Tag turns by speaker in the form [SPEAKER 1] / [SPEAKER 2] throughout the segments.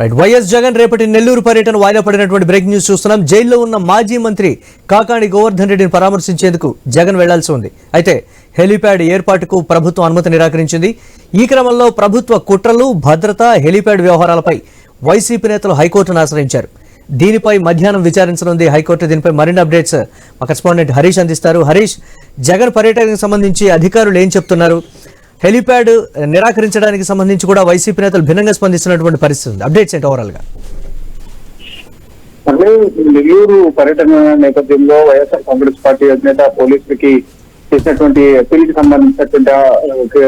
[SPEAKER 1] Right YS Jagan రేపటి నెల్లూరు పర్యటన వాయిదా పడినటువంటి బ్రేకింగ్ న్యూస్ చూస్తున్నాం. జైల్లో ఉన్న మాజీ మంత్రి కాకాణి గోవర్ధన్ రెడ్డిని పరామర్శించేందుకు జగన్ వెళ్ళాల్సి ఉంది. అయితే హెలీప్యాడ్ ఏర్పాటుకు ప్రభుత్వం అనుమతి నిరాకరించింది. ఈ క్రమంలో ప్రభుత్వ కుట్రలు భద్రత హెలీప్యాడ్ వ్యవహారాలపై వైసీపీ నేతలు హైకోర్టును ఆశ్రయించారు. దీనిపై మధ్యాహ్నం విచారించనుంది హైకోర్టు. దీనిపై మరిన్ని అప్డేట్స్ మా కరెస్పాండెంట్ హరీష్ అందిస్తారు. హరీష్ జగన్ పర్యటనకు సంబంధించి అధికారులు ఏం చెప్తున్నారు? హెలిప్యాడ్ నిరాకరించడానికి సంబంధించి కూడా వైసీపీ నేతలు భిన్నంగా స్పందిస్తున్నటువంటి పరిస్థితి ఉంది. అప్డేట్స్ ఏంటి ఓవరాల్గా?
[SPEAKER 2] అంటే నెల్లూరు పర్యటన నేపథ్యంలో వైఎస్ఆర్ కాంగ్రెస్ పార్టీ అధినేత పోలీసులకి చేసినటువంటి అప్పీల్కి సంబంధించినటువంటి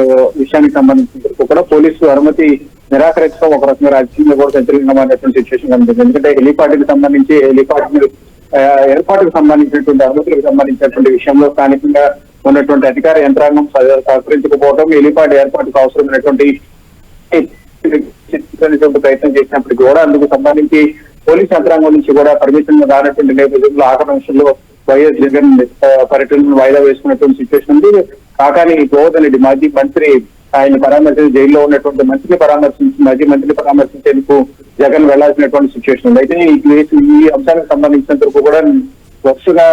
[SPEAKER 2] విషయానికి సంబంధించిన కూడా పోలీసులు అనుమతి నిరాకరించడం ఒక రకంగా రాజకీయంగా కూడా వ్యతిరేకంగా మారినటువంటి సిచ్యువేషన్ కనిపిస్తుంది. ఎందుకంటే హెలిపాటికి సంబంధించి హెలిపాడ్ ఏర్పాటుకు సంబంధించినటువంటి అనుమతులకు సంబంధించినటువంటి విషయంలో స్థానికంగా ఉన్నటువంటి అధికార యంత్రాంగం సహకరించకపోవడం హెలిపాడ్ ఏర్పాటుకు అవసరమైనటువంటి ప్రయత్నం చేసినప్పటికీ కూడా అందుకు సంబంధించి పోలీస్ యంత్రాంగం నుంచి కూడా పర్మిషన్ రానటువంటి నేపథ్యంలో ఆఖరి నిమిషంలో వైఎస్ జగన్ పర్యటనను వాయిదా వేసుకున్నటువంటి సిచ్యువేషన్ ఉంది. కాకాని గోవర్ధన్ రెడ్డి మాజీ మంత్రి ఆయన పరామర్శించి జైల్లో ఉన్నటువంటి మంత్రిని పరామర్శించి మాజీ మంత్రిని పరామర్శించేందుకు జగన్ వెళ్ళాల్సినటువంటి సిచ్యువేషన్ ఉంది. అయితే ఈ కేసు ఈ అంశానికి సంబంధించినంత వరకు కూడా వరుసగా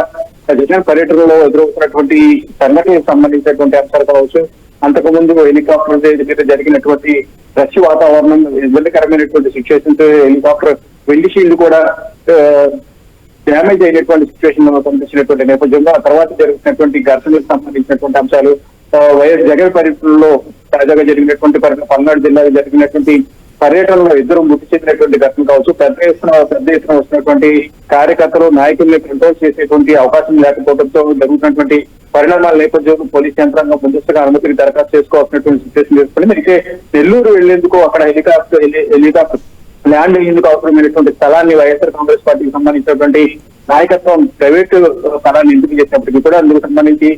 [SPEAKER 2] జగన్ పర్యటనలో ఎదురవుతున్నటువంటి సంఘటనకు సంబంధించినటువంటి అంశాలు కావచ్చు అంతకుముందు హెలికాప్టర్ మీద జరిగినటువంటి రష్ వాతావరణం ఇబ్బందికరమైనటువంటి సిచ్యువేషన్స్ హెలికాప్టర్ వెండి షీల్డ్ కూడా డ్యామేజ్ అయినటువంటి సిచ్యువేషన్ కనిపించినటువంటి నేపథ్యంలో ఆ తర్వాత జరుగుతున్నటువంటి ఘర్షణకు సంబంధించినటువంటి అంశాలు వైఎస్ జగన్ పర్యటనలో తాజాగా జరిగినటువంటి పర్యటన పల్నాడు జిల్లాలో జరిగినటువంటి పర్యటనలో ఇద్దరు మృతి చెందినటువంటి ఘటన కావచ్చు పెద్ద ఎత్తున పెద్ద ఎత్తున వస్తున్నటువంటి కార్యకర్తలు నాయకుల్ని కంట్రోల్ చేసేటువంటి అవకాశం లేకపోవడంతో జరుగుతున్నటువంటి పరిణామాల నేపథ్యంలో పోలీస్ యంత్రాంగం ముందస్తుగా అనుమతిని దరఖాస్తు చేసుకోవాల్సినటువంటి సిచ్యువేషన్ ఏర్పడింది. అయితే నెల్లూరు వెళ్ళేందుకు అక్కడ హెలికాప్టర్ హెలికాప్టర్ ల్యాండ్ అయ్యేందుకు అవసరమైనటువంటి స్థలాన్ని వైఎస్ఆర్ కాంగ్రెస్ పార్టీకి సంబంధించినటువంటి నాయకత్వం ప్రైవేట్ స్థలాన్ని ఎంపిక చేసినప్పటికీ కూడా అందుకు సంబంధించి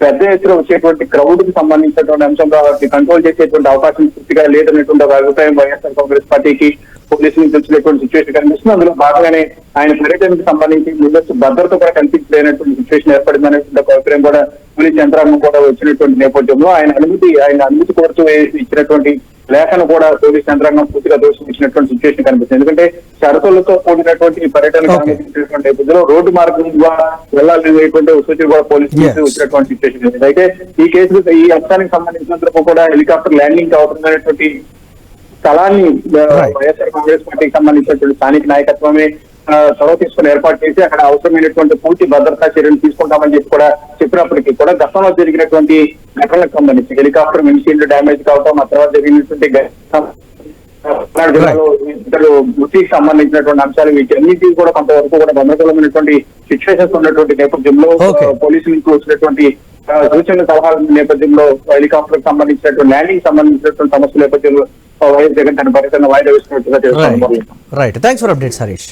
[SPEAKER 2] పెద్ద ఎత్తున వచ్చేటువంటి క్రౌడ్కి సంబంధించినటువంటి అంశం కాబట్టి కంట్రోల్ చేసేటువంటి అవకాశం పూర్తిగా లేదనేటువంటి ఒక అభిప్రాయం వైఎస్ఆర్ కాంగ్రెస్ పార్టీకి పోలీసుల నుంచి వచ్చినటువంటి సిచ్యువేషన్ కనిపిస్తుంది అందులో భాగంగానే ఆయన పర్యటనకు సంబంధించి ముందస్తు భద్రత కూడా కనిపించలేనటువంటి సిచ్యువేషన్ ఏర్పడిందనేటువంటి ఒక అభిప్రాయం కూడా పోలీస్ యంత్రాంగం కూడా వచ్చినటువంటి నేపథ్యంలో ఆయన అనుమతి ఆయన అనుమతి కోరుతూ ఇచ్చినటువంటి లేఖను కూడా పోలీస్ యంత్రాంగం పూర్తిగా దోషించినటువంటి సిచ్యువేషన్ కనిపిస్తుంది ఎందుకంటే షరతులతో కూడినటువంటి పర్యటనకు
[SPEAKER 1] Okay.
[SPEAKER 2] సంబంధించినటువంటి నేపథ్యంలో రోడ్డు మార్గం ద్వారా వెళ్ళాలనేటువంటి సూచన కూడా పోలీసులు. వచ్చినటువంటి సిచ్యువేషన్ అయితే ఈ కేసు ఈ అంశానికి సంబంధించినందుకు కూడా హెలికాప్టర్ ల్యాండింగ్ అవుతున్నటువంటి స్థలాన్ని. వైఎస్ఆర్ కాంగ్రెస్ పార్టీకి సంబంధించినటువంటి స్థానిక నాయకత్వమే చొరవ తీసుకుని ఏర్పాటు చేసి అక్కడ అవసరమైనటువంటి పూర్తి భద్రతా చర్యలు తీసుకుంటామని చెప్పి కూడా చెప్పినప్పటికీ కూడా గతంలో జరిగినటువంటి ఘటనలకు సంబంధించి హెలికాప్టర్ విండ్షీల్డ్ డ్యామేజ్ కావడం ఆ తర్వాత జరిగినటువంటి ఇద్దరు మృతికి సంబంధించినటువంటి అంశాలు వీటన్నిటి కూడా కొంతవరకు కూడా గందరగోళమైనటువంటి సిచ్యువేషన్స్ ఉన్నటువంటి నేపథ్యంలో పోలీసుల నుంచి వచ్చినటువంటి సూచనల సలహాల నేపథ్యంలో హెలికాప్టర్ సంబంధించినటువంటి ల్యాండింగ్ సంబంధించినటువంటి సమస్యల నేపథ్యంలో వైఎస్ జగన్ తన పర్యటన వాయిదా వేస్తున్నట్టుగా తెలుస్తుంది.
[SPEAKER 1] Right thanks for updates Harish